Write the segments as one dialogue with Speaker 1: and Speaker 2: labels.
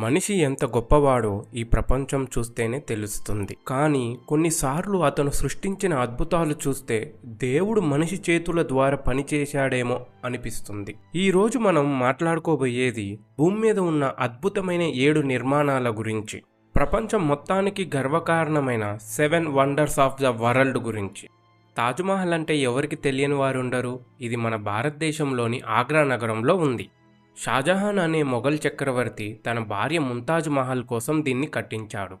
Speaker 1: మనిషి ఎంత గొప్పవాడో ఈ ప్రపంచం చూస్తేనే తెలుస్తుంది. కానీ కొన్నిసార్లు అతను సృష్టించిన అద్భుతాలు చూస్తే దేవుడు మనిషి చేతుల ద్వారా పనిచేశాడేమో అనిపిస్తుంది. ఈరోజు మనం మాట్లాడుకోబోయేది భూమి మీద ఉన్న అద్భుతమైన ఏడు నిర్మాణాల గురించి. ప్రపంచం మొత్తానికి గర్వకారణమైన seven wonders of the world గురించి. తాజ్మహల్ అంటే ఎవరికి తెలియని వారు ఉండరు ఇది మన భారతదేశంలోని ఆగ్రా నగరంలో ఉంది. షాజహాన్ అనే మొఘల్ చక్రవర్తి తన భార్య ముంతాజ్ మహల్ కోసం దీన్ని కట్టించాడు.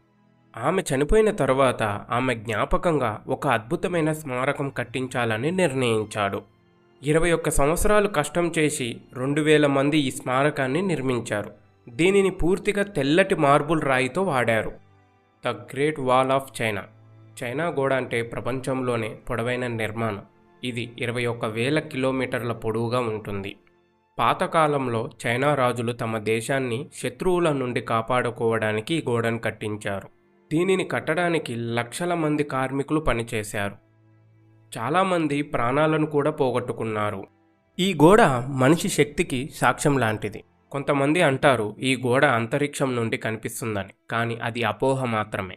Speaker 1: ఆమె చనిపోయిన తర్వాత ఆమె జ్ఞాపకంగా ఒక అద్భుతమైన స్మారకం కట్టించాలని నిర్ణయించాడు. ఇరవై ఒక్క సంవత్సరాలు కష్టం చేసి రెండు వేల మంది ఈ స్మారకాన్ని నిర్మించారు. దీనిని పూర్తిగా తెల్లటి మార్బుల్ రాయితో వాడారు. The great wall of China. China గోడ అంటే ప్రపంచంలోనే పొడవైన నిర్మాణం. ఇది ఇరవై ఒక్క వేల కిలోమీటర్ల పొడవుగా ఉంటుంది. పాతకాలంలో చైనా రాజులు తమ దేశాన్ని శత్రువుల నుండి కాపాడుకోవడానికి ఈ గోడను కట్టించారు. దీనిని కట్టడానికి లక్షల మంది కార్మికులు పనిచేశారు. చాలామంది ప్రాణాలను కూడా పోగొట్టుకున్నారు. ఈ గోడ మనిషి శక్తికి సాక్ష్యం లాంటిది. కొంతమంది అంటారు ఈ గోడ అంతరిక్షం నుండి కనిపిస్తుందని కానీ అది అపోహ మాత్రమే.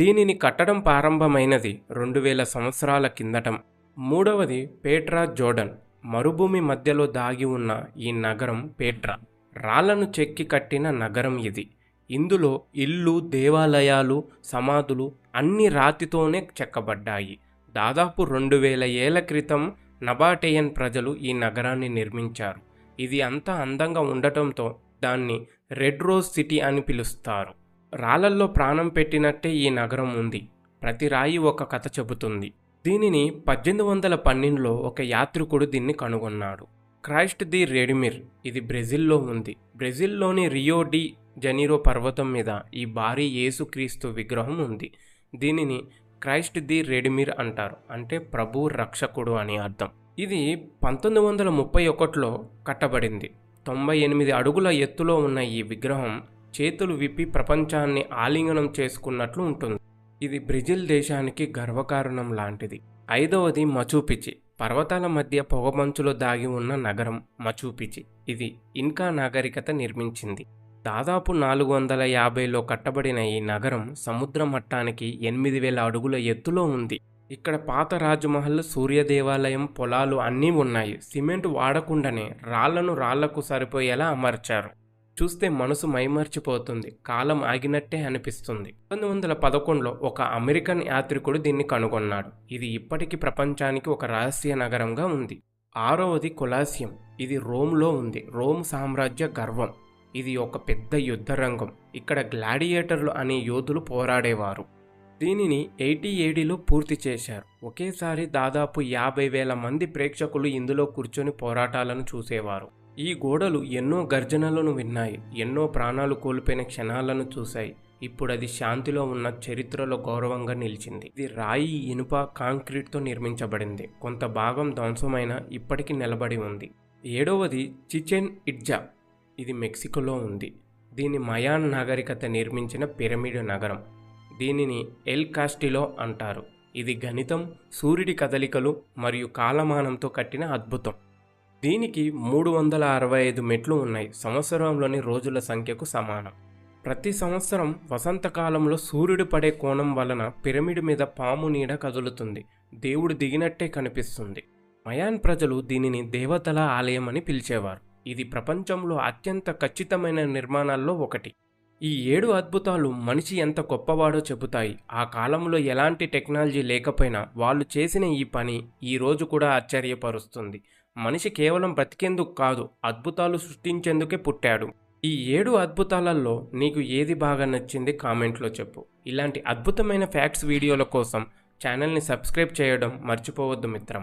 Speaker 1: దీనిని కట్టడం ప్రారంభమైనది రెండు వేల సంవత్సరాల కిందటం. మూడవది పేట్రా జోర్డన్. మరుభూమి మధ్యలో దాగి ఉన్న ఈ నగరం పేట్రా. రాళ్ళను చెక్కి కట్టిన నగరం ఇది. ఇందులో ఇల్లు దేవాలయాలు సమాధులు అన్ని రాతితోనే చెక్కబడ్డాయి. దాదాపు రెండు వేల ఏళ్ళ క్రితం నబాటేయన్ ప్రజలు ఈ నగరాన్ని నిర్మించారు. ఇది అంత అందంగా ఉండటంతో దాన్ని రెడ్ రోజ్ సిటీ అని పిలుస్తారు. రాళ్ళల్లో ప్రాణం పెట్టినట్టే ఈ నగరం ఉంది. ప్రతి రాయి ఒక కథ చెబుతుంది. దీనిని పద్దెనిమిది వందల పన్నెండులో ఒక యాత్రికుడు దీన్ని కనుగొన్నాడు. క్రైస్ట్ ది రెడిమిర్ ఇది బ్రెజిల్లో ఉంది. బ్రెజిల్లోని రియో డి జనీరో పర్వతం మీద ఈ భారీ యేసుక్రీస్తు విగ్రహం ఉంది. దీనిని క్రైస్ట్ ది రెడిమిర్ అంటారు అంటే ప్రభు రక్షకుడు అని అర్థం. ఇది పంతొమ్మిది వందల ముప్పై ఒకటిలో కట్టబడింది. తొంభై ఎనిమిది అడుగుల ఎత్తులో ఉన్న ఈ విగ్రహం చేతులు విప్పి ప్రపంచాన్ని ఆలింగనం చేసుకున్నట్లు ఉంటుంది. ఇది బ్రెజిల్ దేశానికి గర్వకారణం లాంటిది. ఐదవది మచూపిచి పర్వతాల మధ్య పొగమంచులో దాగి ఉన్న నగరం మచూపిచి ఇది ఇన్కా నాగరికత నిర్మించింది. దాదాపు నాలుగు వందల యాభైలో కట్టబడిన ఈ నగరం సముద్ర మట్టానికి ఎనిమిది వేల అడుగుల ఎత్తులో ఉంది. ఇక్కడ పాత రాజమహల్ సూర్య దేవాలయం పొలాలు అన్నీ ఉన్నాయి. సిమెంట్ వాడకుండానే రాళ్ళను రాళ్ళకు సరిపోయేలా అమర్చారు. చూస్తే మనసు మైమర్చిపోతుంది కాలం ఆగినట్టే అనిపిస్తుంది. పంతొమ్మిది వందల పదకొండులో ఒక అమెరికన్ యాత్రికుడు దీన్ని కనుగొన్నాడు. ఇది ఇప్పటికీ ప్రపంచానికి ఒక రహస్య నగరంగా ఉంది. ఆరవది కొలాసియం. ఇది రోమ్లో ఉంది. రోమ్ సామ్రాజ్య గర్వం. ఇది ఒక పెద్ద యుద్ధ రంగం ఇక్కడ గ్లాడియేటర్లు అనే యోధులు పోరాడేవారు. దీనిని ఎయిటీ ఏడీలో పూర్తి చేశారు. ఒకేసారి దాదాపు యాభై వేల మంది ప్రేక్షకులు ఇందులో కూర్చొని పోరాటాలను చూసేవారు. ఈ గోడలు ఎన్నో గర్జనలను విన్నాయి ఎన్నో ప్రాణాలు కోల్పోయిన క్షణాలను చూశాయి. ఇప్పుడు అది శాంతిలో ఉన్న చరిత్రలో గౌరవంగా నిలిచింది. ఇది రాయి ఇనుప కాంక్రీట్తో నిర్మించబడింది. కొంత భాగం ధ్వంసమైన ఇప్పటికీ నిలబడి ఉంది. ఏడవది చిచెన్ ఇడ్జా. ఇది మెక్సికోలో ఉంది. దీని మయాన్ నాగరికత నిర్మించిన పిరమిడ్ నగరం. దీనిని ఎల్ కాస్టిలో అంటారు. ఇది గణితం సూర్యుడి కదలికలు మరియు కాలమానంతో కట్టిన అద్భుతం. దీనికి మూడు వందల అరవై ఐదు మెట్లు ఉన్నాయి. సంవత్సరంలోని రోజుల సంఖ్యకు సమానం. ప్రతి సంవత్సరం వసంతకాలంలో సూర్యుడు పడే కోణం వలన పిరమిడ్ మీద పాము నీడ కదులుతుంది. దేవుడు దిగినట్టే కనిపిస్తుంది. మయాన్ ప్రజలు దీనిని దేవతల ఆలయం అని పిలిచేవారు. ఇది ప్రపంచంలో అత్యంత ఖచ్చితమైన నిర్మాణాల్లో ఒకటి. ఈ ఏడు అద్భుతాలు మనిషి ఎంత గొప్పవాడో చెబుతాయి. ఆ కాలంలో ఎలాంటి టెక్నాలజీ లేకపోయినా వాళ్ళు చేసిన ఈ పని ఈ రోజు కూడా ఆశ్చర్యపరుస్తుంది. మనిషి కేవలం బ్రతికేందుకు కాదు అద్భుతాలు సృష్టించేందుకే పుట్టాడు. ఈ ఏడు అద్భుతాలలో నీకు ఏది బాగా నచ్చింది కామెంట్లో చెప్పు. ఇలాంటి అద్భుతమైన ఫ్యాక్ట్స్ వీడియోల కోసం ఛానల్ని సబ్స్క్రైబ్ చేయడం మర్చిపోవద్దు మిత్రమా?